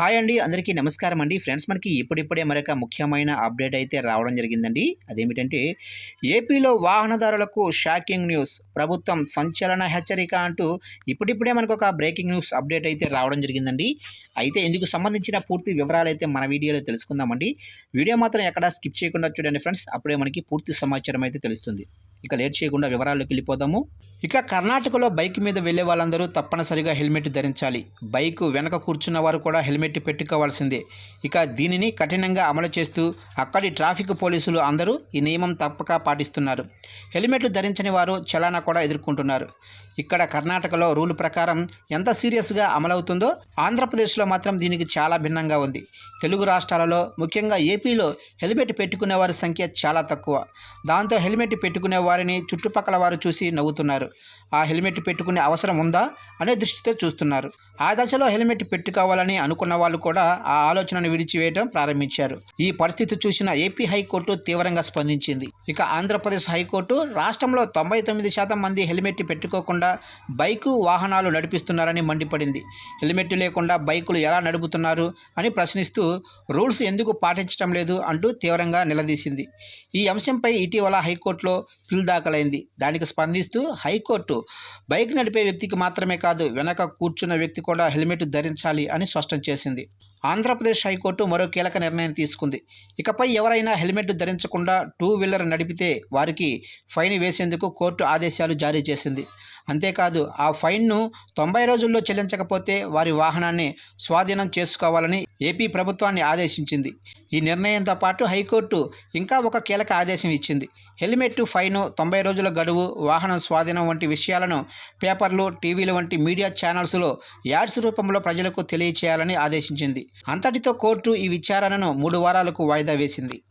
Hi అండి అందరికీ నమస్కారం అండి. ఫ్రెండ్స్ మనకి ఇప్పుడిప్పుడే మరొక ముఖ్యమైన అప్డేట్ అయితే రావడం జరిగిందండి. అదేమిటంటే ఏపీలో వాహనదారులకు షాకింగ్ న్యూస్ ప్రభుత్వం సంచలన హెచ్చరిక అంటూ ఇప్పుడిప్పుడే మనకు ఒక బ్రేకింగ్ న్యూస్ అప్డేట్ అయితే రావడం జరిగిందండి. అయితే ఇందుకు సంబంధించిన పూర్తి వివరాలు అయితే మన వీడియోలో తెలుసుకుందామండి. వీడియో మాత్రం ఎక్కడా స్కిప్ చేయకుండా చూడండి ఫ్రెండ్స్. అప్పుడే మనకి పూర్తి సమాచారం అయితే తెలుస్తుంది. ఇక లేట్ చేయకుండా వివరాల్లోకి వెళ్ళిపోదాము. ఇక కర్ణాటకలో బైక్ మీద వెళ్ళే వాళ్ళందరూ తప్పనిసరిగా హెల్మెట్ ధరించాలి. బైక్ వెనక కూర్చున్న వారు కూడా హెల్మెట్ పెట్టుకోవాల్సిందే. ఇక దీనిని కఠినంగా అమలు చేస్తూ అక్కడి ట్రాఫిక్ పోలీసులు అందరూ ఈ నియమం తప్పక పాటిస్తున్నారు. హెల్మెట్లు ధరించని వారు చలానా కూడా ఎదుర్కొంటున్నారు. ఇక్కడ కర్ణాటకలో రూల్ ప్రకారం ఎంత సీరియస్గా అమలవుతుందో ఆంధ్రప్రదేశ్లో మాత్రం దీనికి చాలా భిన్నంగా ఉంది. తెలుగు రాష్ట్రాలలో ముఖ్యంగా ఏపీలో హెల్మెట్ పెట్టుకునే వారి సంఖ్య చాలా తక్కువ. దాంతో హెల్మెట్ పెట్టుకునే వారిని చుట్టుపక్కల వారు చూసి నవ్వుతున్నారు. ఆ హెల్మెట్ పెట్టుకునే అవసరం ఉందా? అనే దృష్టితో చూస్తున్నారు. ఆ దశలో హెల్మెట్ పెట్టుకోవాలని అనుకున్న వాళ్ళు కూడా ఆ ఆలోచనను విడిచివేయడం ప్రారంభించారు. ఈ పరిస్థితి చూసిన ఏపీ హైకోర్టు తీవ్రంగా స్పందించింది. ఇక ఆంధ్రప్రదేశ్ హైకోర్టు రాష్ట్రంలో తొంభై తొమ్మిది శాతం మంది హెల్మెట్ పెట్టుకోకుండా బైకు వాహనాలు నడిపిస్తున్నారని మండిపడింది. హెల్మెట్ లేకుండా బైకులు ఎలా నడుపుతున్నారు అని ప్రశ్నిస్తూ రూల్స్ ఎందుకు పాటించడం లేదు? అంటూ తీవ్రంగా నిలదీసింది. ఈ అంశంపై ఇటీవల హైకోర్టులో పిల్ దాఖలైంది. దానికి స్పందిస్తూ హైకోర్టు బైక్ నడిపే వ్యక్తికి మాత్రమే కాదు వెనక కూర్చున్న వ్యక్తి కూడా హెల్మెట్ ధరించాలి అని స్పష్టం చేసింది. ఆంధ్రప్రదేశ్ హైకోర్టు మరో కీలక నిర్ణయం తీసుకుంది. ఇకపై ఎవరైనా హెల్మెట్ ధరించకుండా టూ వీలర్ నడిపితే వారికి ఫైన్ వేసేందుకు కోర్టు ఆదేశాలు జారీ చేసింది. అంతేకాదు ఆ ఫైన్ను తొంభై రోజుల్లో చెల్లించకపోతే వారి వాహనాన్ని స్వాధీనం చేసుకోవాలని ఏపీ ప్రభుత్వాన్ని ఆదేశించింది. ఈ నిర్ణయంతో పాటు హైకోర్టు ఇంకా ఒక కీలక ఆదేశం ఇచ్చింది. హెల్మెట్ ఫైను తొంభై రోజుల గడువు వాహనం స్వాధీనం వంటి విషయాలను పేపర్లు టీవీలు వంటి మీడియా ఛానల్స్లో యాడ్స్ రూపంలో ప్రజలకు తెలియచేయాలని ఆదేశించింది. అంతటితో కోర్టు ఈ విచారణను మూడు వారాలకు వాయిదా వేసింది.